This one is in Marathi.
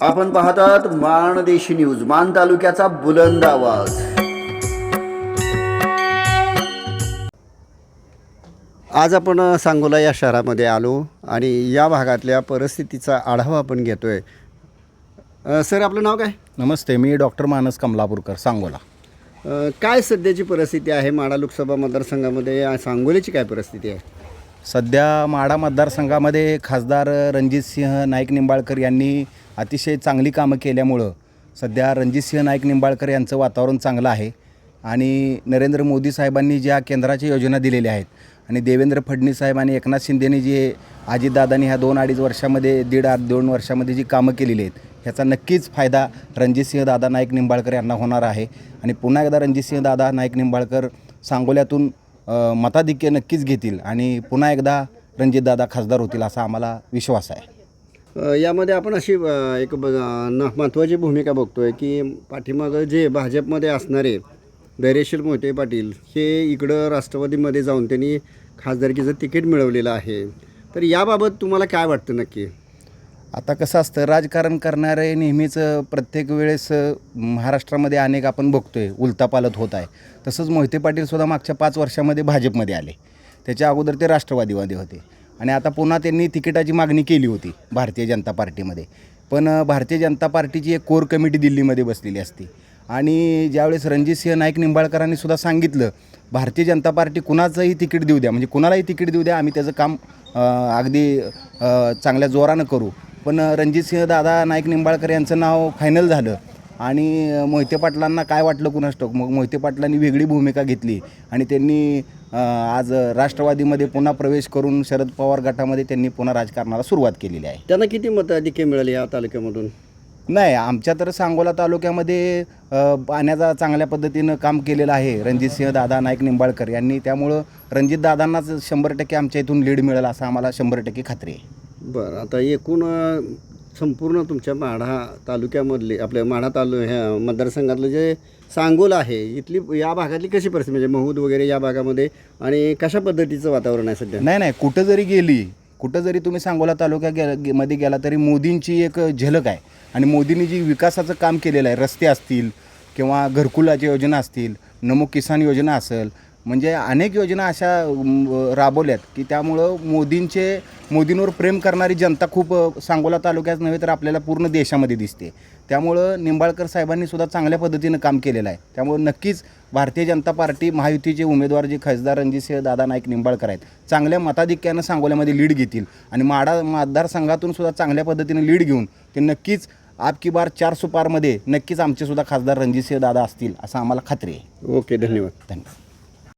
आपण पाहतात माणदेशी न्यूज मान तालुक्याचा बुलंद आवाज. आज आपण सांगोला या शहरामध्ये आलो आणि या भागातल्या परिस्थितीचा आढावा आपण घेतोय. अ, सर आपलं नाव काय? नमस्ते मी डॉक्टर मानस कमलापूरकर सांगोला. अ, काय सध्याची परिस्थिती आहे माडा लोकसभा मतदारसंघामध्ये? सांगोलीची काय परिस्थिती आहे? सध्या माढा मतदारसंघामध्ये खासदार रणजितसिंह नाईक निंबाळकर यांनी अतिशय चांगली कामं केल्यामुळं सध्या रणजितसिंह नाईक निंबाळकर यांचं वातावरण चांगलं आहे. आणि नरेंद्र मोदी साहेबांनी ज्या केंद्राच्या योजना दिलेल्या आहेत आणि देवेंद्र फडणवीस साहेब आणि एकनाथ शिंदेनी जे अजितदादांनी ह्या दोन अडीच वर्षामध्ये दीड आठ दोन वर्षामध्ये जी कामं केलेली आहेत ह्याचा नक्कीच फायदा रणजितसिंह दादा नाईक निंबाळकर यांना होणार आहे. आणि पुन्हा एकदा रणजितसिंह दादा नाईक निंबाळकर सांगोल्यातून मताधिक्य नक्कीच घेतील आणि पुन्हा एकदा रणजितदादा खासदार होतील असा आम्हाला विश्वास आहे. यामध्ये आपण अशी एक न- महत्त्वाची भूमिका बघतोय की पाठीमागं जे भाजपमध्ये असणारे धैर्यशील मोहिते पाटील हे इकडं राष्ट्रवादीमध्ये जाऊन त्यांनी खासदारकीचं तिकीट मिळवलेलं आहे. तर याबाबत तुम्हाला काय वाटतं नक्की? आता कसं असतं राजकारण करणारे नेहमीच प्रत्येक वेळेस महाराष्ट्रामध्ये अनेक आपण बघतो आहे उलतापालत होत आहे. तसंच मोहिते पाटीलसुद्धा मागच्या पाच वर्षामध्ये भाजपमध्ये आले. त्याच्या अगोदर ते राष्ट्रवादीमध्ये होते. आणि आता पुन्हा त्यांनी तिकिटाची मागणी केली होती भारतीय जनता पार्टीमध्ये. पण भारतीय जनता पार्टीची एक कोर कमिटी दिल्लीमध्ये बसलेली असते. आणि ज्यावेळेस रणजितसिंह नाईक निंबाळकरांनी सुद्धा सांगितलं भारतीय जनता पार्टी कुणाचंही तिकीट देऊ द्या म्हणजे कुणालाही तिकीट देऊ द्या आम्ही त्याचं काम अगदी चांगल्या जोरानं करू. पण रणजितसिंह दादा नाईक निंबाळकर यांचं नाव फायनल झालं. आणि मोहिते पाटलांना काय वाटलं कुणास ठाऊक? मग मोहिते पाटलांनी वेगळी भूमिका घेतली आणि त्यांनी आज राष्ट्रवादीमध्ये पुन्हा प्रवेश करून शरद पवार गटामध्ये त्यांनी पुन्हा राजकारणाला सुरुवात केलेली आहे. त्यांना किती मताधिक्य मिळाली या तालुक्यामधून? नाही आमच्या तर सांगोला तालुक्यामध्ये पाण्याचा चांगल्या पद्धतीनं काम केलेलं आहे रणजितसिंह दादा नाईक निंबाळकर यांनी. त्यामुळं रणजित दादांनाच शंभर टक्के आमच्या इथून लीड मिळेल असं आम्हाला शंभर टक्के खात्री आहे. बरं आता एकूण संपूर्ण तुमच्या माढा तालुक्यामधले आपल्या माढा तालु ह्या मतदारसंघातलं जे सांगोल आहे इथली या भागातली कशी परिस्थिती म्हणजे महूद वगैरे या भागामध्ये आणि कशा पद्धतीचं वातावरण आहे सध्या? नाही नाही कुठं जरी गेली कुठं जरी तुम्ही सांगोला तालुक्या गे- मध्ये गेला तरी मोदींची एक झलक आहे. आणि मोदींनी जी विकासाचं काम केलेलं आहे रस्ते असतील किंवा घरकुलाच्या योजना असतील नमो किसान योजना असेल म्हणजे अनेक योजना अशा राबवल्यात की त्यामुळं मोदींचे मोदींवर प्रेम करणारी जनता खूप सांगोला तालुक्यात नव्हे तर आपल्याला पूर्ण देशामध्ये दिसते. त्यामुळं निंबाळकर साहेबांनी सुद्धा चांगल्या पद्धतीनं काम केलेलं आहे. त्यामुळं नक्कीच भारतीय जनता पार्टी महायुतीचे उमेदवार जे खासदार रणजितसिंह दादा नाईक निंबाळकर आहेत चांगल्या मताधिक्यानं सांगोल्यामध्ये लीड घेतील. आणि माडा मतदारसंघातून सुद्धा चांगल्या पद्धतीनं लीड घेऊन ते नक्कीच आप की बार चार सुपारमध्ये नक्कीच आमचे सुद्धा खासदार रणजितसिंह दादा असतील असं आम्हाला खात्री आहे. ओके धन्यवाद. धन्यवाद.